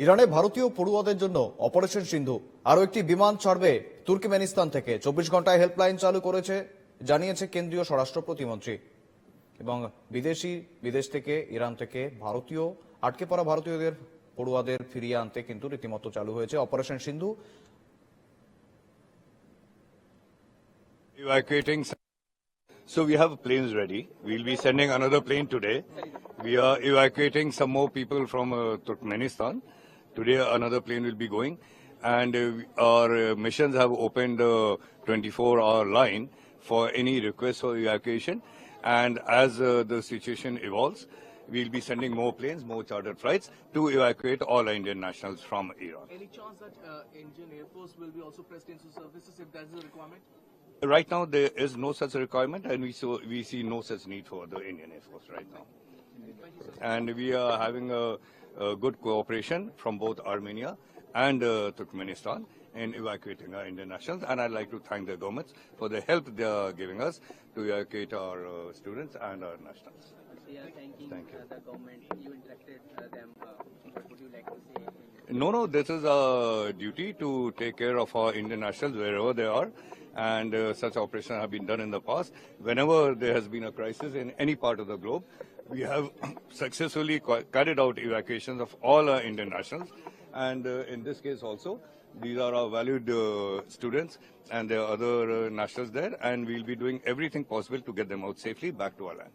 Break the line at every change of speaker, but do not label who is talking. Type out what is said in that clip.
ইরানে ভারতীয় পড়ুয়াদের জন্য অপারেশন সিন্ধু আরও একটি বিমান ছাড়বে তুর্কমেনিস্তান থেকে চব্বিশ ঘন্টায় হেল্পলাইন চালু করেছে জানিয়েছে কেন্দ্রীয় স্বরাষ্ট্র প্রতিমন্ত্রী এবং বিদেশি বিদেশ থেকে ইরান থেকে ভারতীয় আটকে পড়া ভারতীয়দের পড়ুয়াদের ফিরিয়ে আনতে কিন্তু রীতিমতো চালু হয়েছে operation Sindhu
evacuating. So we have planes ready. We'll be sending another plane today. We are evacuating some more people from uh, Turkmenistan. Today another plane will be going. And uh, our uh, missions have opened a 24-hour line for any request for evacuation. And as uh, the situation evolves, we'll be sending more planes, more chartered flights to evacuate all Indian nationals from Iran.
Any chance that uh, Indian Air Force will be also pressed into services if there is a requirement?
Right now, there is no such requirement, and we so we see no such need for the Indian Air Force right now. And we are having a good cooperation from both Armenia and uh, Turkmenistan in evacuating our Indian nationals. And I'd like to thank the governments for the help they are giving us to evacuate our uh, students and our nationals.
We are thanking
Thank you.
uh, the government. You interacted uh, them. Uh, would you like to say? in-
No, no, this is our duty to take care of our Indian nationals wherever they are. And uh, such operations have been done in the past. Whenever there has been a crisis in any part of the globe, we have successfully carried out evacuations of all our Indian nationals. And uh, in this case also, these are our valued uh, students and there are other uh, nationals there. And we'll be doing everything possible to get them out safely back to our land.